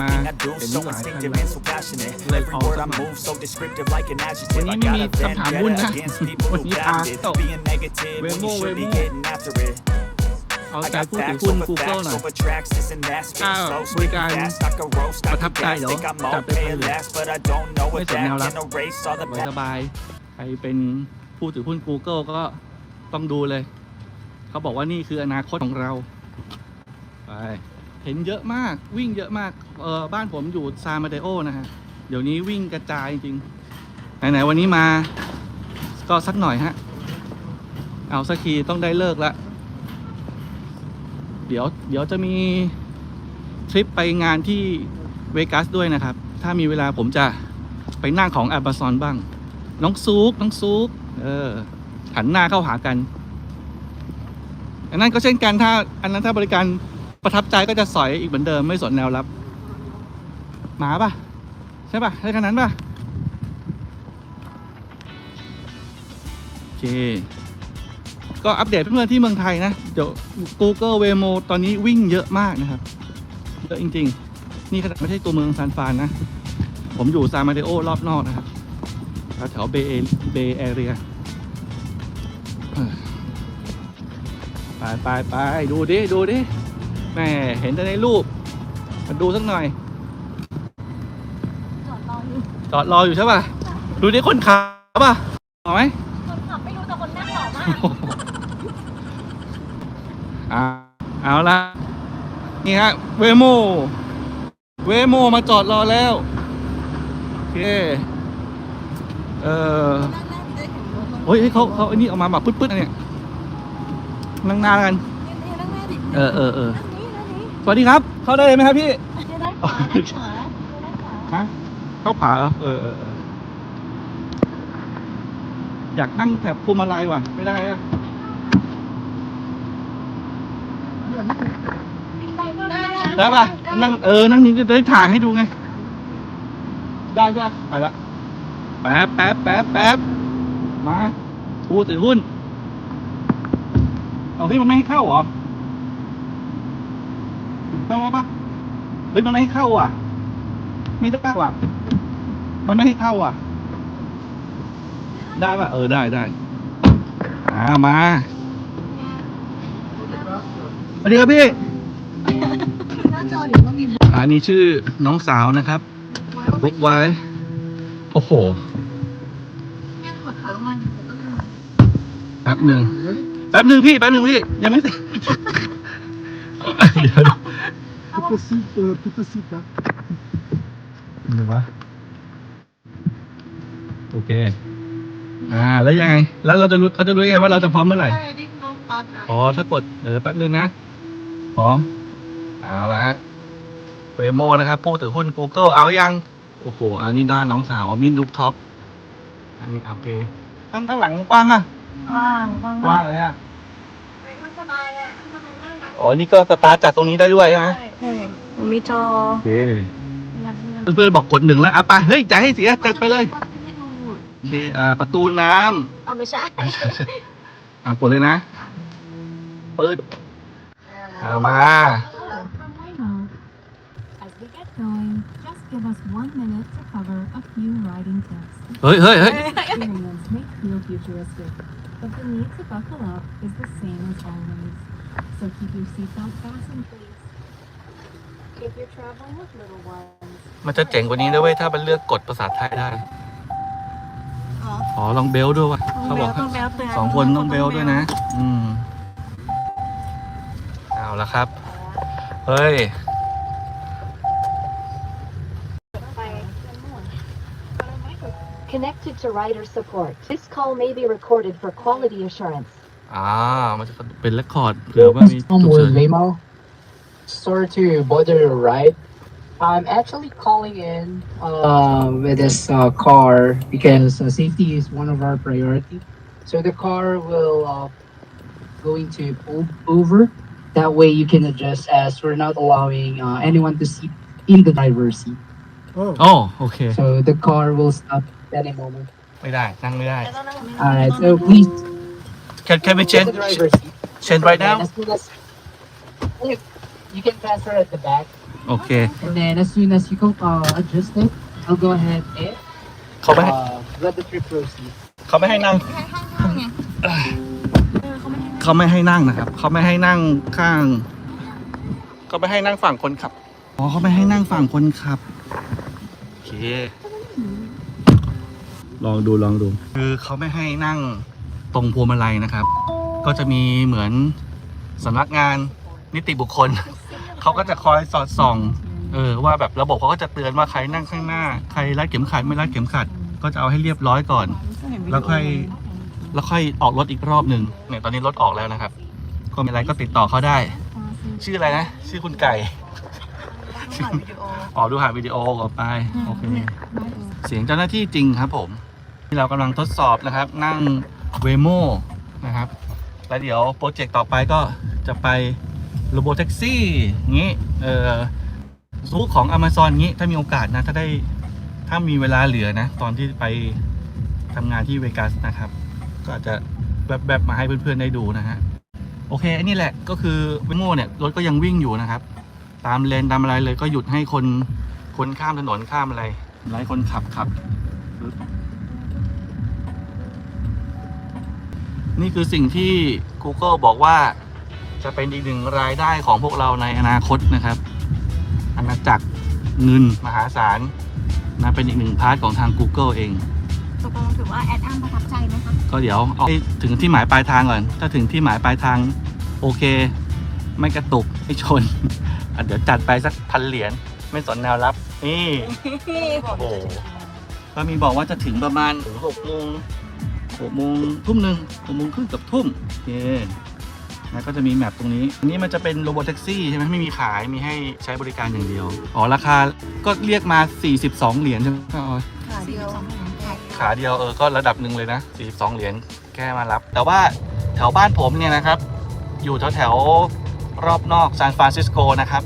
มา Everything I do เห็น so หลายคัน instinctive เลย and so passionate. Like Every all word I summer. move so descriptive like an วัน adjective. นี้ I ไม่ got มี a คำถามวุ่น vendetta นะ against people วัน who นี้พา doubted. เข้า Being negative when you Waymo, should be Waymo. getting after it. เอา I ใจ got ผู้ถือ facts หุ้น over Google facts หน่อย over tracks. This and that. Spitting อ้าว slow, บริ spitting การ fast. I could roast, I ประทับ could ใจ gas. เหรอ Think I'm จัดไป okay เลย at last, but I don't know ไม่ if สนแนว that รับ can erase all the สบายๆใครเป็นผู้ถือหุ้น Google ก็ต้องดูเลย เขาบอกว่านี่คืออนาคตของเราไปเห็นเยอะมากวิ่งเยอะมาก เออบ้านผมอยู่ซามาเดโอนะฮะ เดี๋ยวนี้วิ่งกระจายจริงไหนๆวันนี้มา ก็สักหน่อยฮะ เอาสักทีต้องได้เลิกละ เดี๋ยวเดี๋ยวจะมีทริปไปงานที่เวกัสด้วยนะครับ ถ้ามีเวลาผมจะไปนั่งของ Amazon บ้าง น้องซุกน้องซุกเออหันหน้าเข้าหากัน อันนั้นก็เช่นกันถ้า อันนั้นถ้าบริการประทับใจก็จะสอยอีกเหมือนเดิมไม่สนแนวรับ หมาป่ะ ใช่ป่ะใช่ขนาดนั้นปะโอเค ก็อัปเดตเพื่อนๆที่เมืองไทยนะ เดี๋ยว Google Waymo ตอนนี้วิ่งเยอะมากนะครับ เยอะจริง ๆ นี่ขนาดไม่ใช่ตัวเมืองซานฟรานนะ ผมอยู่ซานมาเดโอรอบนอกนะครับแถวเบย์เบย์แอเรียไปไปไปดูดิ ดูดิแม่เห็นแต่ในรูปมาดูสักหน่อย จอดรออยู่ใช่ป่ะ ดูดิคนขับป่ะเอาไหมคนขับไม่รู้แต่คนนั่งหล่อมากอ่าเอาละนี่ฮะเวโม เวโมมาจอดรอแล้ว โอเค เออเฮ้ยเฮ้ยเขาเขาไอ้นี่ออกมาแบบปึ๊ดๆอันเนี่ยนั่งหน้ากันนี่นั่งหน้าดิเออเออเออนั่งนี้นั่งนี้สวัสดีครับ เข้าได้เลยไหมครับพี่เดี๋ยวด้านขวาด้านขวาด้านขวาฮะ เข้าผาเออ อยากนั่งแบบพวงมาลัยว่ะ ไม่ได้อะได้ป่ะ นั่งเออ นั่งนี้จะได้ถ่ายให้ดูไง ได้ใช่ปะไปละ แป๊บแป๊บแป๊บแป๊บมาผู้ถือหุ้น เอาที่มันไม่ให้เข้าเหรอเข้ามาปะเฮ้ยมันไม่ให้เข้าอะ ไม่ได้ว่ะ มันไม่ให้เข้าอะ ได้ป่ะ เออได้ได้อ่ามาสวัสดีครับพี่ หน้าจอเดี๋ยวต้องมีอันนี้ชื่อน้องสาวนะครับบุ๊กไว้ โอ้โหกดค้างมันแป๊บหนึ่งแป๊บหนึ่งพี่แป๊บหนึ่งพี่ ยังไม่เสร็จ เดี๋ยว Tutacita, tutacita. หนึ่งวะโอเค อ่า แล้วยังไง แล้วเราจะรู้เขาจะรู้ยังไงว่าเราจะพร้อมเมื่อไหร่ได้ดิ้งน้องปัดอ๋อ ถ้ากด เออ แป๊บนึงนะ พร้อม เอาละฮะเวโมนะครับผู้ถือหุ้น Google เอายัง โอ้โห อันนี้ด้านน้องสาวมินลูกท็อป อันนี้โอเคข้างข้างหลังกว้างอะว่างว่างกว้างเลยอะมันสบายเลยอ๋อ นี่ก็สตาร์ทจากตรงนี้ได้ด้วยใช่ไหม ใช่มีจอ โอเคยันยัน เพื่อนๆบอกกดหนึ่งแล้วอะไปเฮ้ยจะให้เสียจัดไปเลยโอเคอ่าประตูน้เอาไม่ใช่ำอะกดเลยนะเปิดเอามา As we get going, just give us one minute to cover a few riding tips. เฮ้ยเฮ้ยเฮ้ย Experience may feel futuristic, but the need to buckle up is the same as always. So keep your seatbelt fastened, please. If you're traveling with little ones, มันจะเจ๋งกว่านี้ด้วยเวยถ้ามันเลือกกดภาษาไทยได้ อ๋อ อ๋อลองเบลด้วยว่ะเขาบอกต้องแบลเตือนสองคนต้องเบลด้วยนะ อืม เอาละครับ เฮ้ย Connected to rider support. This call may be recorded for quality assurance. อ่า มันจะเป็นเรคคอร์ดเผื่อว่ามีฉุกเฉิน Waymo. Sorry to bother your ride. I'm actually calling in uh, with this uh, car because uh, safety is one of our priority. So the car will uh, going to pull over. That way you can adjust as we're not allowing uh, anyone to sit in the driver's seat. Oh, โอ้โอเค So the car will stop at any moment. ไม่ได้ นั่งไม่ได้ Alright, so please can can we get change the driver's seat. change right now And as soon as you, you can transfer at the back. โอเค And then as soon as you go uh, adjust it, I'll go ahead and เขาไม่ให้ uh, let the trip proceed. เขาไม่ให้นั่งเขาไม่ให้นั่งนะครับ เขาไม่ให้นั่งข้าง เขาไม่ให้นั่งฝั่งคนขับ อ๋อเขาไม่ให้นั่งฝั่งคนขับ โอเค ลองดูลองดู คือเขาไม่ให้นั่งตรงพวงมาลัยนะครับ ก็จะมีเหมือนสำนักงานนิติบุคคล เขาก็จะคอยสอดส่องเออว่าแบบระบบเขาก็จะเตือนว่าใครนั่งข้างหน้า ใครรัดเข็มขัดไม่รัดเข็มขัด ก็จะเอาให้เรียบร้อยก่อน แล้วค่อยแล้วค่อยออกรถอีกรอบหนึ่งเนี่ยตอนนี้รถออกแล้วนะครับ ก็มีอะไรก็ติดต่อเขาได้ ชื่ออะไรนะ ชื่อคุณไก่ออกดูผ่านวิดีโอก่อนไปโอเคเสียงเจ้าหน้าที่จริงครับผม ที่เรากำลังทดสอบนะครับ นั่งเวโมนะครับ แล้วเดี๋ยวโปรเจกต์ต่อไปก็จะไป โรบแท็กซี่งี้เออซูของ Amazon งี้ ถ้ามีโอกาสนะ ถ้าได้ถ้ามีเวลาเหลือนะ ตอนที่ไปทำงานที่เวกัสนะครับ ก็อาจจะแบบๆมาให้เพื่อนๆได้ดูนะฮะ โอเคอันนี้แหละก็คือเวโม่เนี่ย รถก็ยังวิ่งอยู่นะครับ ตามเลนตามอะไรเลยก็หยุดให้คนคนข้ามถนนข้ามอะไรไล่คนขับขับปึ๊บนี่คือสิ่งที่ Google บอกว่า จะเป็นอีกหนึ่งรายได้ของพวกเราในอนาคตนะครับอาณาจักรเงินมหาศาลนะเป็นอีกหนึ่งพาร์ทของทาง Google เองตกลงถือว่าแอดอัมประทับใจไหมคะ ก็เดี๋ยวเอาให้ถึงที่หมายปลายทางก่อน ถ้าถึงที่หมายปลายทางโอเค ไม่กระตุก ไม่ชนอะเดี๋ยวจัดไปสักพันเหรียญไม่สนแนวรับ นี่ โอ้โหก็มีบอกว่าจะถึงประมาณหกโมงหกโมงทุ่มหนึ่งหกโมงครึ่งกับทุ่มโอเค แล้วก็จะมีแมปตรงนี้ อันนี้มันจะเป็นโรบอทแท็กซี่ใช่ไหมไม่มีขายมีให้ใช้บริการอย่างเดียว อ๋อ ราคาก็เรียกมา 42 เหรียญใช่ไหมพี่ออยค่ะเดียวขาเดียวเออก็ระดับหนึ่งเลยนะ 42 เหรียญแค่มารับ แต่ว่าแถวบ้านผมเนี่ยนะครับ อยู่แถวแถวๆรอบนอกซานฟรานซิสโกนะครับ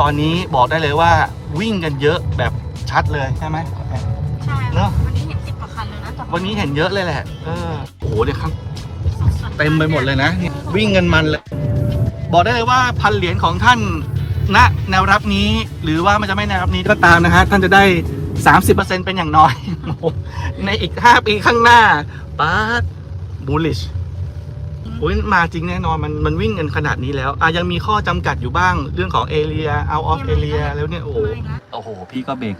ตอนนี้บอกได้เลยว่าวิ่งกันเยอะแบบชัดเลยใช่ไหมใช่เนอะวันนี้เห็นสิบกว่าคันแล้วนะจากวันนี้เห็นเยอะเลยแหละเออโอ้โหเนี่ยครับ เต็มไปหมดเลยนะเนี่ยวิ่งกันมันเลย บอกได้เลยว่าพันเหรียญของท่านณแนวรับนี้ หรือว่ามันจะไม่แนวรับนี้ก็ตามนะฮะ ท่านจะได้ 30%เป็นอย่างน้อยโอ้โหในอีก 5 ปีข้างหน้าป้าบูลิชโอ้ยมาจริงแน่นอนมันมันวิ่งกันขนาดนี้แล้วอะยังมีข้อจำกัดอยู่บ้างเรื่องของเอเรียเอาออฟเอเรียแล้วเนี่ยโอ้โหไม่นะโอ้โห พี่ก็เบรก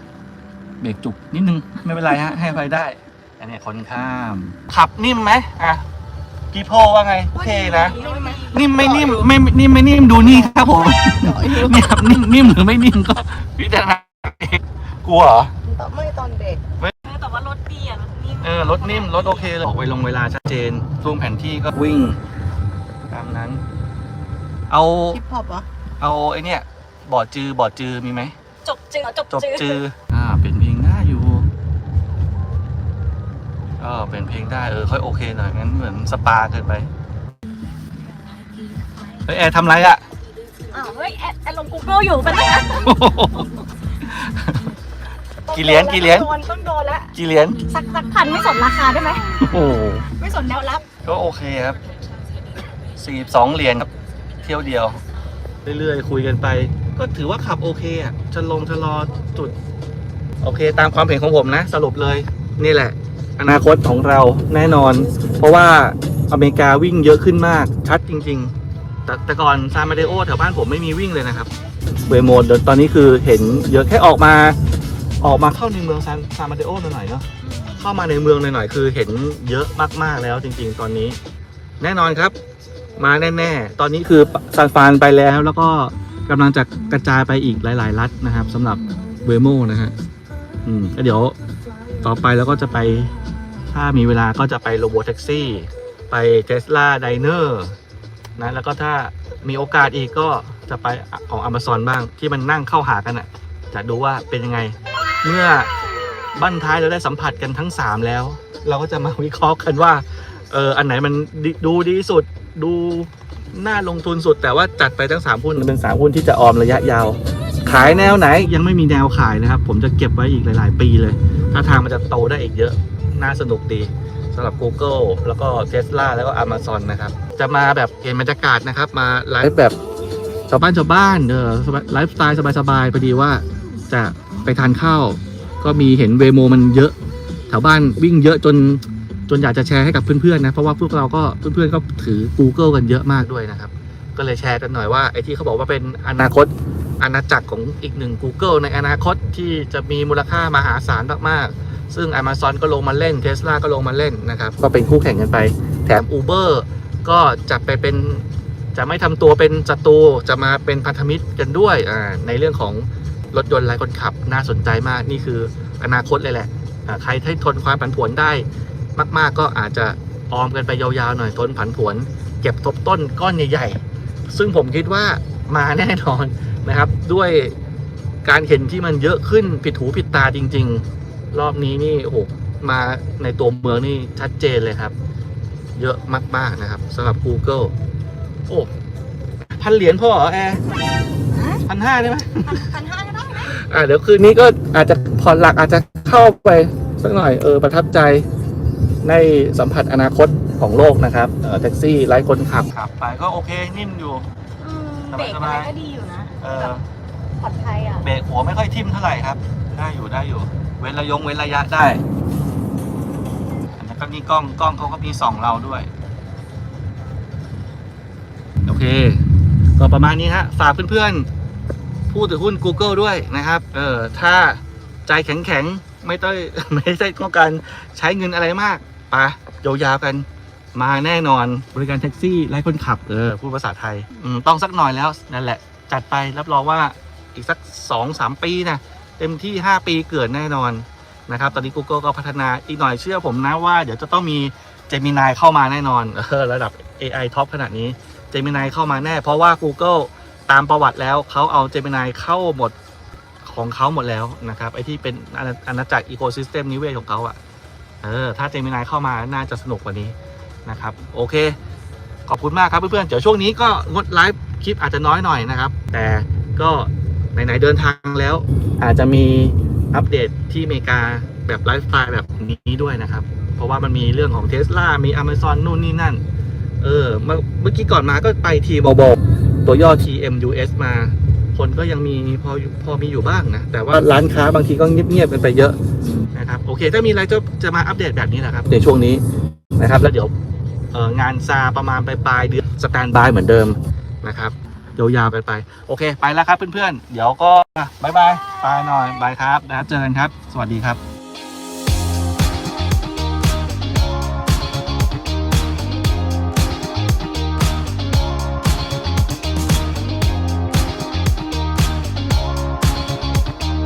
เบรกจุกนิดนึง ไม่เป็นไรฮะ ให้ไปได้ อันนี้คนข้าม ขับนิ่มไหมอะ พี่โพว่าไงโอเคนะ นิ่มไม่นิ่มไม่นิ่มไม่นิ่มดูนี่ครับผมนี่ครับนิ่มนิ่มหรือไม่นิ่มก็พิจารณาเองกลัวเหรอไม่ตอนเด็กแต่ว่ารถดีอะรถนิ่มเออรถนิ่มรถโอเคเลยบอกไปลงเวลาชัดเจนช่วงแผนที่ก็วิ่ง ตามนั้น เอาฮิปฮอปเหรอเอาไอเนี่ยบอร์ดจือบอร์ดจือมีไหมจบจือจบจบจืออ่า ก็เป็นเพลงได้เออค่อยโอเคหน่อยงั้นเหมือนสปาเกินไปเฮ้ยแอร์ทำไรอะอ้าวเฮ้ยแอดแอดลง Google อยู่เป็นไงกี่เหรียญกี่เหรียญโดนต้องโดนแล้วกี่เหรียญสักสักพันไม่สนราคาได้ไหมโอ้โหไม่สนแนวรับ ก็โอเคครับ42เหรียญครับ เที่ยวเดียว เรื่อยๆ คุยกันไป ก็ถือว่าขับโอเคอะจะลงจะรอจุด โอเค ตามความเห็นของผมนะ สรุปเลย นี่แหละ อนาคตของเราแน่นอน เพราะว่าอเมริกาวิ่งเยอะขึ้นมาก ชัดจริง ๆ แต่แต่ก่อนซานมาเดโอแถวบ้านผมไม่มีวิ่งเลยนะครับเวโมดตอนนี้คือเห็นเยอะแค่ออกมาออกมาเข้าในเมืองซานซานมาเดโอหน่อยๆเนาะเข้ามาในเมืองหน่อยๆคือเห็นเยอะมากๆแล้วจริง ๆ ตอนนี้ แน่นอนครับ มาแน่ ๆ ตอนนี้คือซานฟานไปแล้ว แล้วก็กำลังจะกระจายไปอีกหลาย ๆ รัฐนะครับสำหรับเวโมนะฮะอืมเดี๋ยวต่อไปแล้วก็จะไป ถ้ามีเวลาก็จะไปโรบอทแท็กซี่ ไปเทสลาไดเนอร์นะแล้วก็ถ้ามีโอกาสอีกก็จะไปของ Amazon บ้างที่มันนั่งเข้าหากันอะ่ะ จะดูว่าเป็นยังไง เมื่อบั้นท้ายเราได้สัมผัสกันทั้ง 3 แล้ว เราก็จะมาวิเคราะห์กันว่าเอออันไหนมันด,ดูดีสุดดูน่าลงทุนสุด แต่ว่าจัดไปทั้ง 3 หุ้นมันเป็น 3 หุ้นที่จะออมระยะยาว ขายแนวไหนยังไม่มีแนวขายนะครับ ผมจะเก็บไว้อีกหลาย ๆ ปีเลย ถ้าทางมันจะโตได้อีกเยอะ น่าสนุกดีสำหรับ Google แล้วก็ Tesla แล้วก็ Amazon นะครับ จะมาแบบเปลี่ยนบรรยากาศนะครับ มาไลฟ์แบบชาวบ้านชาวบ้านเออสบายไลฟ์สไตล์สบายๆพอดีว่าจะไปทานข้าว ก็มีเห็นเวโมมันเยอะแถวบ้านวิ่งเยอะจนจนอยากจะแชร์ให้กับเพื่อนๆนะ เพราะว่าพวกเราก็เพื่อนๆก็ถือ Google กันเยอะมากด้วยนะครับ ก็เลยแชร์กันหน่อยว่าไอ้ที่เขาบอกว่าเป็นอนาคตอาณาจักรของอีกหนึ่ง Google ในอนาคตที่จะมีมูลค่ามหาศาลมากๆ ซึ่ง Amazon ก็ลงมาเล่น Tesla ก็ลงมาเล่นนะครับ ก็เป็นคู่แข่งกันไป แถม Uber ก็จะไปเป็นจะไม่ทำตัวเป็นศัตรูจะมาเป็นพันธมิตรกันด้วยในเรื่องของรถยนต์ไร้คนขับน่าสนใจมากนี่คืออนาคตเลยแหละใครที่ทนความผันผวนได้มาก ๆ ก็อาจจะออมกันไปยาวๆหน่อยทนผันผวน เก็บทบต้นก้อนใหญ่ๆซึ่งผมคิดว่ามาแน่นอนนะครับ ด้วยการเห็นที่มันเยอะขึ้นผิดหูผิดตาจริง ๆ รอบนี้นี่โอ้โหมาในตัวเมืองนี่ชัดเจนเลยครับ เยอะมาก ๆ นะครับสำหรับ Google โอ้พันเหรียญพอเหรอแอร์พันห้าได้ไหมพันห้าก็ได้นะอ่าเดี๋ยวคืนนี้ก็อาจจะผ่อนหลักอาจจะเข้าไปสักหน่อยเออประทับใจในสัมผัสอนาคตของโลกนะครับเออแท็กซี่ไร้คนขับขับไปก็โอเคนิ่มอยู่อืมสเบรบายกๆอะไรก็ดีอยู่นะเออแบบปลอดภัยอะเบรกหัวไม่ค่อยทิ่มเท่าไหร่ครับ ได้อยู่ได้อยู่ เว้นระยงเว้นระยะได้แล้วก็นี่กล้องกล้องเขาก็มีส่องเราด้วย โอเค ก็ประมาณนี้ฮะ ฝากเพื่อนๆ ผู้ถือหุ้น Google ด้วยนะครับ เออถ้าใจแข็งๆ ไม่ต้องไม่ใช่ต้องการใช้เงินอะไรมากไปะยาวๆกันมาแน่นอนบริการแท็กซี่ไร้คนขับเออพูดภาษาไทยอืมต้องสักหน่อยแล้วนั่นแหละ จัดไปรับรองว่าอีกสัก2-3ปีนะ เต็มที่ 5 ปีเกิดแน่นอนนะครับ ตอนนี้ Google ก็พัฒนาอีกหน่อยเชื่อผมนะว่า เดี๋ยวจะต้องมี Gemini เข้ามาแน่นอนออระดับ AI ท็อปขนาดนี้ Gemini เข้ามาแน่ เพราะว่า Google ตามประวัติแล้วเขาเอา Gemini เข้าหมดของเขาหมดแล้วนะครับไอที่เป็นอาณาอาณาจักรอีโคซิสเต็มนิเวศของเขาอะ่ะเออถ้า Gemini เข้ามาน่าจะสนุกกว่านี้นะครับโอเค ขอบคุณมากครับเพื่อนๆเดี๋ยวช่วงนี้ก็งดไลฟ์คลิปอาจจะน้อยหน่อยนะครับ แต่ก็ ไหนๆเดินทางแล้ว อาจจะมีอัปเดตที่อเมริกาแบบไลฟ์สไตล์แบบนี้ด้วยนะครับ เพราะว่ามันมีเรื่องของ Tesla มี Amazon นู่นนี่นั่น เออเมื่อเมื่อกี้ก่อนมาก็ไปทีบอบตัวย่อ TMUS มา คนก็ยังมีพอพอมีอยู่บ้างนะ แต่ว่าร้านค้าบางทีก็เงียบๆกันไปเยอะนะครับ โอเค ถ้ามีอะไรจะจะมาอัปเดตแบบนี้นะครับ ในช่วงนี้นะครับ แล้วเดี๋ยวเอ่องานซาประมาณปลายๆเดือนสแตนบายเหมือนเดิมนะครับ ยาวๆกันไป โอเค ไปแล้วครับเพื่อนๆ เดี๋ยวก็อะบายบายไปหน่อยบายครับนะครับเจอกันครับ สวัสดีครับ